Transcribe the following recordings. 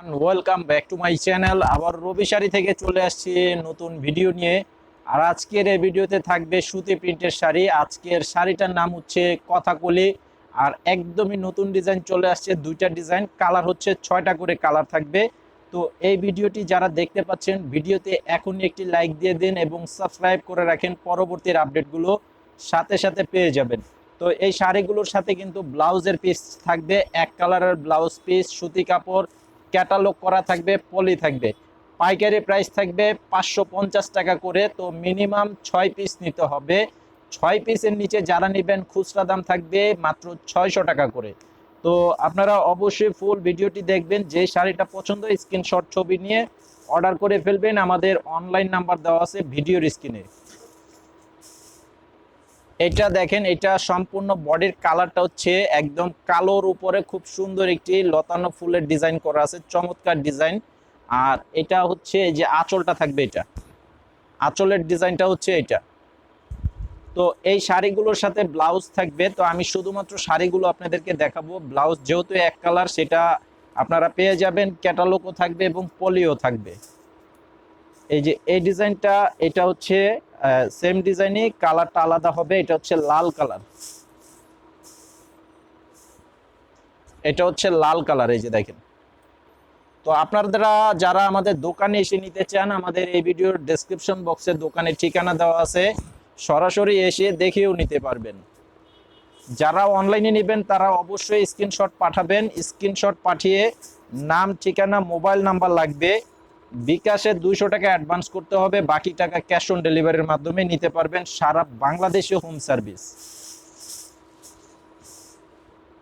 Welcome back to my channel আবার রবি শাড়ি থেকে চলে আসছি নতুন ভিডিও নিয়ে। আর আজকের এই ভিডিওতে থাকবে সুতি প্রিন্টের শাড়ি। আজকের শাড়িটার নাম হচ্ছে কথাকলি। আর একদমই নতুন ডিজাইন চলে আসছে, দুইটা ডিজাইন কালার হচ্ছে ছয়টা করে কালার থাকবে। তো এই ভিডিওটি যারা দেখতে পাচ্ছেন ভিডিওতে এখনই একটি লাইক দিয়ে দিন এবং সাবস্ক্রাইব করে রাখেন। পরবর্তীর আপডেটগুলো সাথে সাথে পেয়ে যাবেন। তো এই শাড়িগুলোর সাথে কিন্তু ব্লাউজের পিস থাকবে। এক কালারের ব্লাউজ পিস সুতি কাপড় ক্যাটালগ করা থাকবে পলি থাকবে। পাইকারি প্রাইস থাকবে পাঁচশো পঞ্চাশ টাকা করে, তো মিনিমাম ছয় পিস নিতে হবে। ছয় পিসের নিচে যারা নেবেন, খুচরা দাম থাকবে মাত্র ছয়শো টাকা করে। তো আপনারা অবশ্যই ফুল ভিডিওটি দেখবেন, যে শাড়িটা পছন্দ স্ক্রিনশট ছবি নিয়ে অর্ডার করে ফেলবেন। আমাদের অনলাইন নাম্বার দেওয়া আছে ভিডিওর স্ক্রিনে এটা দেখেন, এটা সম্পূর্ণ বডির কালারটা হচ্ছে একদম কালোর উপরে খুব সুন্দর একটি লতানো ফুলের ডিজাইন করা আছে, চমৎকার ডিজাইন। আর এটা হচ্ছে যে আঁচলটা থাকবে এটা। আঁচলের ডিজাইনটা হচ্ছে এটা। তো এই শাড়িগুলোর সাথে ব্লাউজ থাকবে। তো আমি শুধুমাত্র শাড়িগুলো আপনাদেরকে দেখাবো। ব্লাউজ যেহেতু এক কালার, সেটা আপনারা পেয়ে যাবেন। ক্যাটালগও থাকবে এবং পলিও থাকবে। এই যে, এই ডিজাইনটা, এটা হচ্ছে সেম ডিজাইনই কালারটা আলাদা হবে, এটা হচ্ছে লাল কালার এটা হচ্ছে লাল কালার এই যে দেখেন। তো আপনারা যারা আমাদের দোকানে এসে নিতে চান, আমাদের এই ভিডিওর ডেসক্রিপশন বক্সে দোকানের ঠিকানা দেওয়া আছে। সরাসরি এসে দেখেও নিতে পারবেন। যারা অনলাইনে নেবেন, তারা অবশ্যই স্ক্রিনশট পাঠাবেন। স্ক্রিনশট পাঠিয়ে নাম, ঠিকানা মোবাইল নাম্বার লাগবে। বিকাশে দুইশো টাকা অ্যাডভান্স করতে হবে, বাকি টাকা ক্যাশ অন ডেলিভারির মাধ্যমে নিতে পারবেন সারা বাংলাদেশে হোম সার্ভিস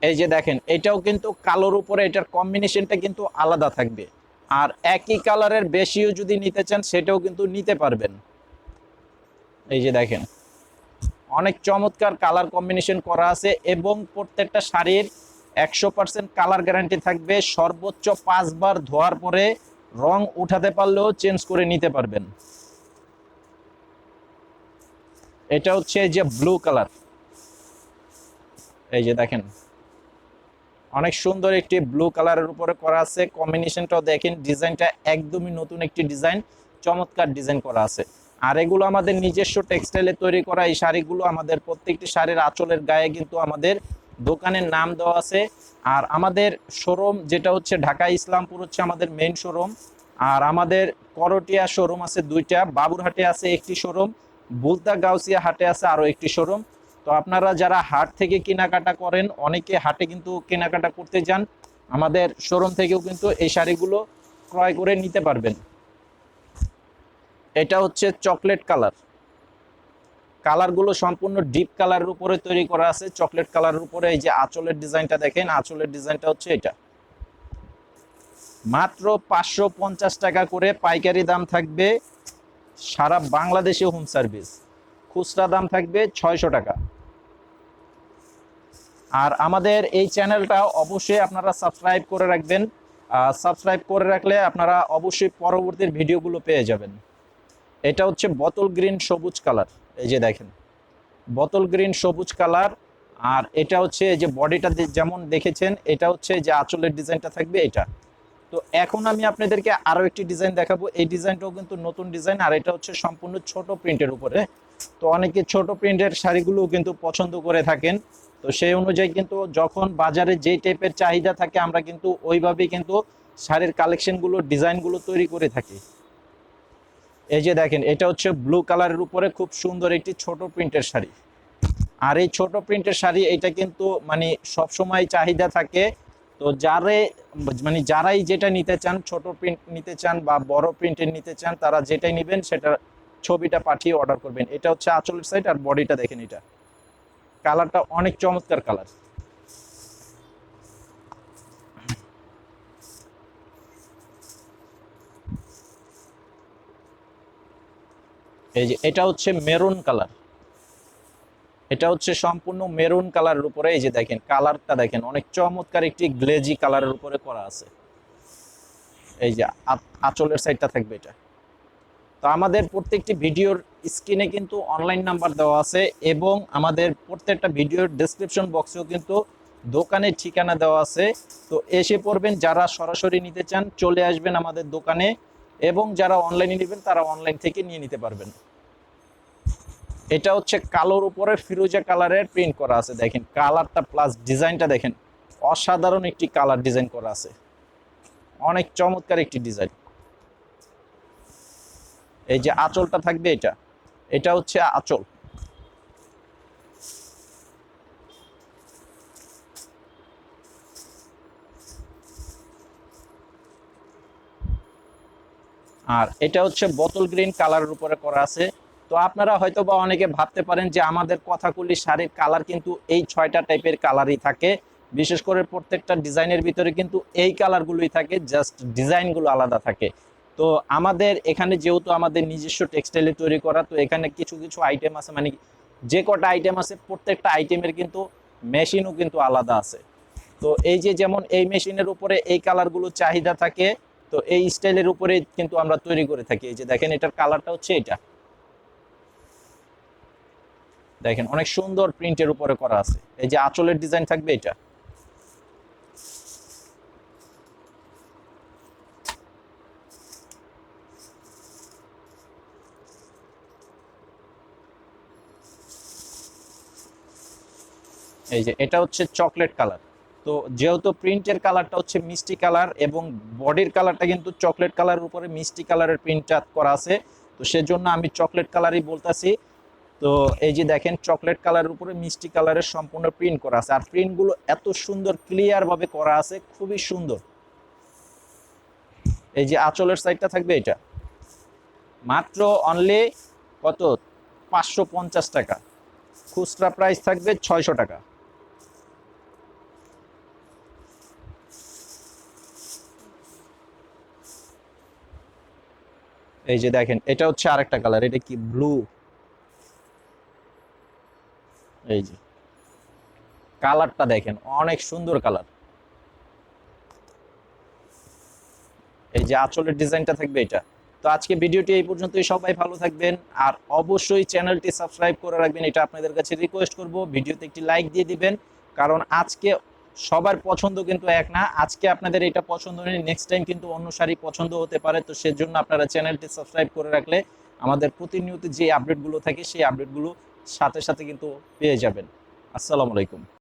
এই যে দেখেন, এটাও কিন্তু কালোর উপরে, এটার কম্বিনেশনটা কিন্তু আলাদা থাকবে। আর একই কালারের বেশিও যদি নিতে চান, সেটাও কিন্তু নিতে পারবেন। এই যে দেখেন, অনেক চমৎকার কালার কম্বিনেশন করা আছে এবং প্রত্যেকটা শাড়ির একশো পার্সেন্ট কালার গ্যারান্টি থাকবে। সর্বোচ্চ পাঁচবার ধোয়ার পরে রং উঠাতে পারলেও চেঞ্জ করে নিতে পারবেন। এটা হচ্ছে যে ব্লু কালার এই যে দেখেন, অনেক সুন্দর একটি ব্লু কালারের উপরে করা আছে। কম্বিনেশনটাও দেখেন ডিজাইনটা একদমই নতুন একটি ডিজাইন চমৎকার ডিজাইন করা আছে। আর এগুলো আমাদের নিজস্ব টেক্সটাইলে তৈরি করা এই শাড়িগুলো আমাদের প্রত্যেকটি শাড়ির আঁচলের গায়ে কিন্তু আমাদের দোকানের নাম দেওয়া আছে। আর আমাদের শোরুম যেটা হচ্ছে ঢাকা ইসলামপুর হচ্ছে আমাদের মেইন শোরুম আর আমাদের করটিয়া শোরুম আছে দুইটা, বাবুরহাটে আছে একটি শোরুম বুলতা গাউসিয়া হাটে আছে আরও একটি শোরুম তো আপনারা যারা হাট থেকে কেনাকাটা করেন, অনেকে হাটে কিন্তু কেনাকাটা করতে যান। আমাদের শোরুম থেকেও কিন্তু এই শাড়িগুলো ক্রয় করে নিতে পারবেন। এটা হচ্ছে চকলেট কালার কালারগুলো সম্পূর্ণ ডিপ কালারের উপরে তৈরি করা আছে, চকলেট কালারের উপরে। এই যে আঁচলের ডিজাইনটা দেখেন, আঁচলের ডিজাইনটা হচ্ছে এটা। মাত্র পাঁচশো পঞ্চাশ টাকা করে পাইকারি দাম থাকবে সারা বাংলাদেশে হোম সার্ভিস খুচরা দাম থাকবে ছয়শো টাকা। আর আমাদের এই চ্যানেলটা অবশ্যই আপনারা সাবস্ক্রাইব করে রাখবেন। সাবস্ক্রাইব করে রাখলে আপনারা অবশ্যই পরবর্তীর ভিডিওগুলো পেয়ে যাবেন। এটা হচ্ছে বোতল গ্রিন সবুজ কালার এই যে দেখেন, বোতল গ্রিন, সবুজ কালার, আর এটা হচ্ছে যে বডিটা যেমন দেখেছেন, এটা হচ্ছে যে আঁচলের ডিজাইনটা থাকবে এটা। তো এখন আমি আপনাদেরকে আরও একটি ডিজাইন দেখাবো। এই ডিজাইনটাও কিন্তু নতুন ডিজাইন, আর এটা হচ্ছে সম্পূর্ণ ছোট প্রিন্টের উপরে। তো অনেকে ছোট প্রিন্টের শাড়িগুলো কিন্তু পছন্দ করে থাকেন। তো সেই অনুযায়ী কিন্তু যখন বাজারে যেই টাইপের চাহিদা থাকে, আমরা কিন্তু ওইভাবেই কিন্তু শাড়ির কালেকশনগুলো ডিজাইনগুলো তৈরি করে থাকি। এই যে দেখেন, এটা হচ্ছে ব্লু কালারের উপরে খুব সুন্দর একটি ছোট প্রিন্টের শাড়ি। আর এই ছোট প্রিন্টের শাড়ি, এটা কিন্তু মানে সব সময় চাহিদা থাকে। তো যারে মানে যারাই যেটা নিতে চান, ছোট প্রিন্ট নিতে চান বা বড় প্রিন্টের নিতে চান, তারা যেটাই নেবেন, সেটা ছবিটা পাঠিয়ে অর্ডার করবেন। এটা হচ্ছে আঁচলের সাইড আর বডিটা দেখেন এটা। কালারটা অনেক চমৎকার কালার এই যে এটা হচ্ছে মেরুন কালার। এটা হচ্ছে সম্পূর্ণ মেরুন কালারের উপরে, এই যে দেখেন কালারটা দেখেন, অনেক চমৎকার একটি গ্লেজি কালারের উপরে করা আছে। এই যে আঁচলের সাইডটা থাকবে এটা। তো আমাদের প্রত্যেকটি ভিডিওর স্ক্রিনে কিন্তু অনলাইন নাম্বার দেওয়া আছে এবং আমাদের প্রত্যেকটা ভিডিওর ডেসক্রিপশন বক্সেও কিন্তু দোকানের ঠিকানা দেওয়া আছে। তো এসে পড়বেন, যারা সরাসরি নিতে চান, চলে আসবেন আমাদের দোকানে। এবং যারা অনলাইনে নেবেন, তারা অনলাইন থেকে নিয়ে নিতে পারবেন। এটা হচ্ছে কালোর উপরে ফিরোজা কালারের প্রিন্ট করা আছে, দেখেন। কালারটা প্লাস ডিজাইনটা দেখেন, অসাধারণ একটি কালার ডিজাইন করা আছে। অনেক চমৎকার একটি ডিজাইন এই যে আঁচলটা থাকবে এটা। এটা হচ্ছে আঁচল। আর এটা হচ্ছে বোতল গ্রিন কালারের উপরে করা আছে। তো আপনারা হয়তো বা অনেকে ভাবতে পারেন যে আমাদের কথাগুলি শাড়ির কালার কিন্তু এই ছয়টা টাইপের কালারই থাকে। বিশেষ করে প্রত্যেকটা ডিজাইনের ভিতরে কিন্তু এই কালারগুলোই থাকে জাস্ট ডিজাইনগুলো আলাদা থাকে। তো আমাদের এখানে যেহেতু আমাদের নিজস্ব টেক্সটাইলে তৈরি করা, তো এখানে কিছু কিছু আইটেম আছে মানে যে কটা আইটেম আছে, প্রত্যেকটা আইটেমের কিন্তু মেশিনও কিন্তু আলাদা আছে। তো এই যে যেমন এই মেশিনের উপরে এই কালারগুলো চাহিদা থাকে তো এই স্টাইলের উপরে কিন্তু আমরা তৈরি করে থাকি। এই যে দেখেন, এটার কালারটা হচ্ছে এটা। দেখেন, অনেক সুন্দর প্রিন্টের উপরে করা আছে। এই যে আঁচলের ডিজাইন থাকবে এটা। এই যে এটা হচ্ছে চকলেট কালার। তো যেহেতু প্রিন্টের কালারটা হচ্ছে মিষ্টি কালার এবং বডির কালারটা কিন্তু চকলেট কালারের উপরে মিষ্টি কালারের প্রিন্টটা করা আছে, তো সেজন্য আমি চকলেট কালারই বলতাছি। তো এই যে দেখেন চকলেট কালারের উপরে মিষ্টি কালারের সম্পূর্ণ প্রিন্ট করা আছে। আর প্রিন্টগুলো এত সুন্দর ক্লিয়ারভাবে করা আছে, খুবই সুন্দর। এই যে আঁচলের সাইডটা থাকবে এটা। মাত্র অনলি কত? পাঁচশো পঞ্চাশ টাকা। খুচরা প্রাইস থাকবে ছয়শো টাকা। এই যে দেখেন, এটা হচ্ছে আরেকটা কালার এটা কি ব্লু এই যে। কালারটা দেখেন, অনেক সুন্দর কালার এই যে আঁচলের ডিজাইনটা থাকবে এটা। তো আজকে ভিডিওটি এই পর্যন্তই, সবাই ভালো থাকবেন। আর অবশ্যই চ্যানেলটি সাবস্ক্রাইব করে রাখবেন, এটা আপনাদের কাছে রিকোয়েস্ট করব। ভিডিওতে একটি লাইক দিয়ে দিবেন, কারণ আজকে সবার পছন্দ কিন্তু এক না। আজকে আপনাদের এটা পছন্দ নেই নেক্সট টাইম কিন্তু অন্য শাড়ি পছন্দ হতে পারে। তো সেজন্য আপনারা চ্যানেলটি সাবস্ক্রাইব করে রাখলে আমাদের প্রতিনিয়ত যে আপডেটগুলো থাকে, সেই আপডেটগুলো সাথে সাথে কিন্তু পেয়ে যাবেন। আসসালামু আলাইকুম।